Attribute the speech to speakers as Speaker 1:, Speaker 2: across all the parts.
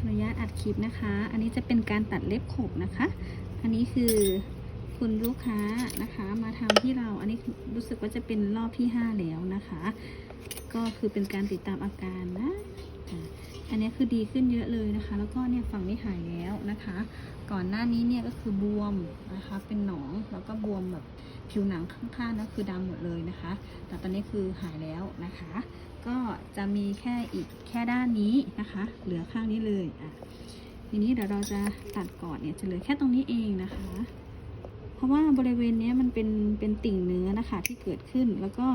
Speaker 1: ออนุญาตอัดคลิปนะคะ อันนี้จะเป็นการตัดเล็บขบนะคะ อันนี้คือคุณลูกค้านะคะมาทำที่เรา อันนี้รู้สึกว่าจะเป็นรอบที่ 5 แล้วนะคะ ก็คือเป็นการติดตามอาการนะอะอันนี้คือดีขึ้นเยอะเลยนะคะ แล้วก็เนี่ยฝั่งนี้หายแล้วนะคะ ก่อนหน้านี้เนี่ยก็คือบวมนะคะ เป็นหนองแล้วก็บวมแบบ ผิวหนังข้างๆนะคือดำหมดเลยนะคะ แต่ตอนนี้คือหายแล้วนะคะ ก็จะมีแค่อีกแค่ด้านนี้นะคะ เหลือข้างนี้เลยอะทีนี้เดี๋ยวเราจะตัดก่อนเนี่ยจะเหลือแค่ตรงนี้เองนะคะ เพราะว่าบริเวณนี้มันเป็นเป็นติ่งเนื้อนะคะที่เกิดขึ้นแล้วก็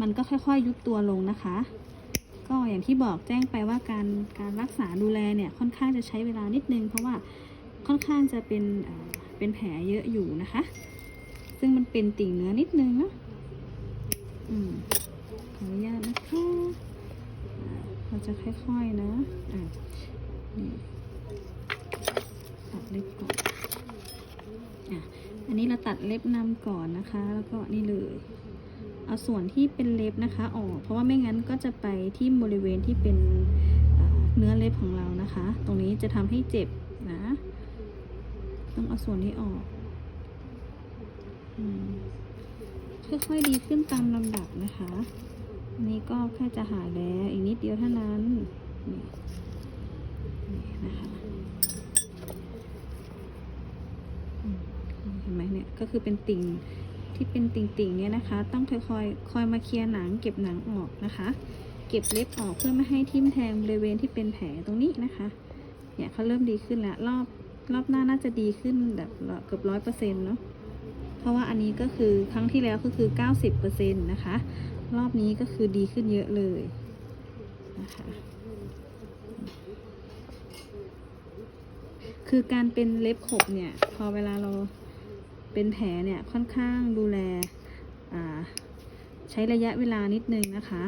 Speaker 1: มันก็ค่อยๆ ยุบตัวลงนะคะ ก็อย่างที่บอกแจ้งไปว่าการการรักษาดูแลเนี่ยค่อนข้างจะใช้เวลานิดนึง เพราะว่าค่อนข้างจะเป็นเป็นแผลเยอะอยู่นะคะ ซึ่งมันเป็นติ่งเนื้อนิดนึงนะอืมขออนุญาตนะคะเราจะค่อยๆนะอะนี่ตัดเล็บก่อนอะอันนี้เราตัดเล็บนำก่อนนะคะ แล้วก็นี่เลยเอาส่วนที่เป็นเล็บนะคะออกเพราะว่าไม่งั้นก็จะไปที่บริเวณที่เป็นเนื้อเล็บของเรานะคะ ตรงนี้จะทำให้เจ็บนะ ต้องเอาส่วนนี้ออก ค่อยๆดีขึ้นตามลำดับนะคะอันนี้ก็แค่จะหายแล้วอีกนิดเดียวเท่านั้นนี่นะคะเห็นไหมเนี่ยก็คือเป็นติ่งที่เป็นติ่งๆเนี่ยนะคะ ต้องค่อยๆคอยมาเคลียร์หนังเก็บหนังออกนะคะ เก็บเล็บออกเพื่อไม่ให้ทิ่มแทงบริเวณที่เป็นแผลตรงนี้นะคะเนี่ยเขาเริ่มดีขึ้นแล้วรอบรอบหน้าน่าจะดีขึ้นแบบเกือบร้อยเปอร์เซ็นต์เนาะ เพราะว่าอันนี้ก็คือครั้งที่แล้วก็คือ 90%นะคะ รอบนี้ก็คือดีขึ้นเยอะเลยนะคะคือการเป็นเล็บขบเนี่ย พอเวลาเราเป็นแผลเนี่ยค่อนข้างดูแลใช้ระยะเวลานิดนึงนะคะ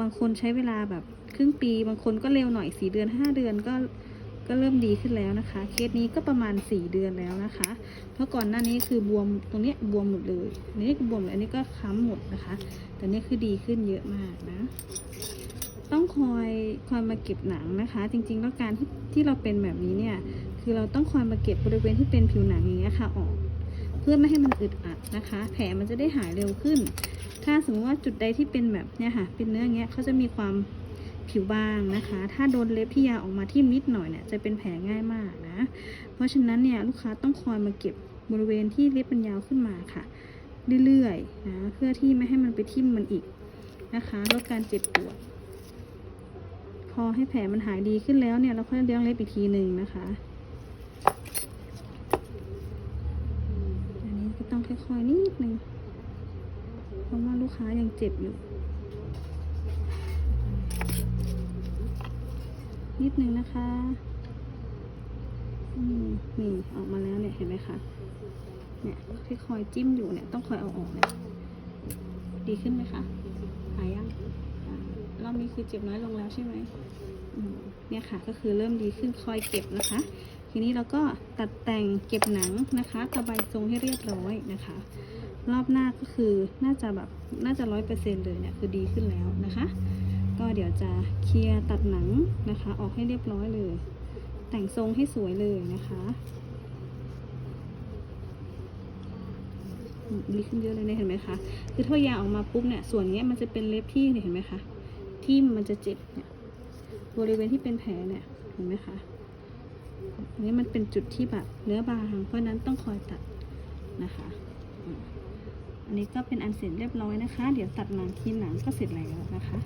Speaker 1: บางคนใช้เวลาแบบครึ่งปี บางคนก็เร็วหน่อย4เดือน5เดือนก็ ก็เริ่มดีขึ้นแล้วนะคะ เคสนี้ก็ประมาณ 4 เดือนแล้วนะคะ เพราะก่อนหน้านี้คือบวมตรงนี้บวมหมดเลยนนี้ก็บวมเลยอันนี้ก็ค้ำหมดนะคะ แต่นี้ยคือดีขึ้นเยอะมากนะ ต้องคอยคอยมาเก็บหนังนะคะ จริงๆแล้วการที่ที่เราเป็นแบบนี้เนี่ย คือเราต้องคอยมาเก็บบริเวณที่เป็นผิวหนังอย่างเงี้ยค่ะออก เพื่อไม่ให้มันอึดอัดนะคะ แผลมันจะได้หายเร็วขึ้น ถ้าสมมติว่าจุดใดที่เป็นแบบเนี่ยค่ะ เป็นเนื้อเงี้ยเขาจะมีความ ผิวบางนะคะ ถ้าโดนเล็บที่ยาออกมาที่มิดหน่อยเนี่ยจะเป็นแผลง่ายมากนะ เพราะฉะนั้นเนี่ยลูกค้าต้องคอยมาเก็บบริเวณที่เล็บมันยาวขึ้นมาค่ะ เรื่อยๆนะเพื่อที่ไม่ให้มันไปทิ่มมันอีกนะคะลดการเจ็บปวด พอให้แผลมันหายดีขึ้นแล้วเนี่ยเราค่อยเลี้ยงเล็บอีกทีหนึ่งนะคะอันนี้ก็ต้องค่อยๆนิดนึงเพราะว่าลูกค้ายังเจ็บอยู่ นิดนึงนะคะอืมนี่ออกมาแล้วเนี่ยเห็นไหมคะ เนี่ยที่คอยจิ้มอยู่เนี่ยต้องคอยเอาออกเนี่ยดีขึ้นไหมคะหายยังรอบนี้คือเจ็บน้อยลงแล้วใช่ไหมอืมเนี่ยค่ะก็คือเริ่มดีขึ้นคอยเก็บนะคะ ทีนี้เราก็ตัดแต่งเก็บหนังนะคะตะไบทรงให้เรียบร้อยนะคะ รอบหน้าก็คือน่าจะแบบน่าจะร้อยเปอร์เซ็นเลยเนี่ยคือดีขึ้นแล้วนะคะ ก็เดี๋ยวจะเคลียร์ตัดหนังนะคะ ออกให้เรียบร้อยเลย แต่งทรงให้สวยเลยนะคะมดีขึ้นเยอะเลยเนี่ยเห็นไหมคะคือถ้ายาออกมาปุ๊บเนี่ยส่วนเนี้ยมันจะเป็นเล็บที่เนี่ยเห็นไหมคะที่มันจะเจ็บเนี่ยบริเวณที่เป็นแผลเนี่ยเห็นไหมคะอันนี้มันเป็นจุดที่แบบเนื้อบางเพราะนั้นต้องคอยตัดนะคะ อันนี้ก็เป็นอันเสร็จเรียบร้อยนะคะ เดี๋ยวตัดหนังครีมหนังก็เสร็จแล้วนะคะ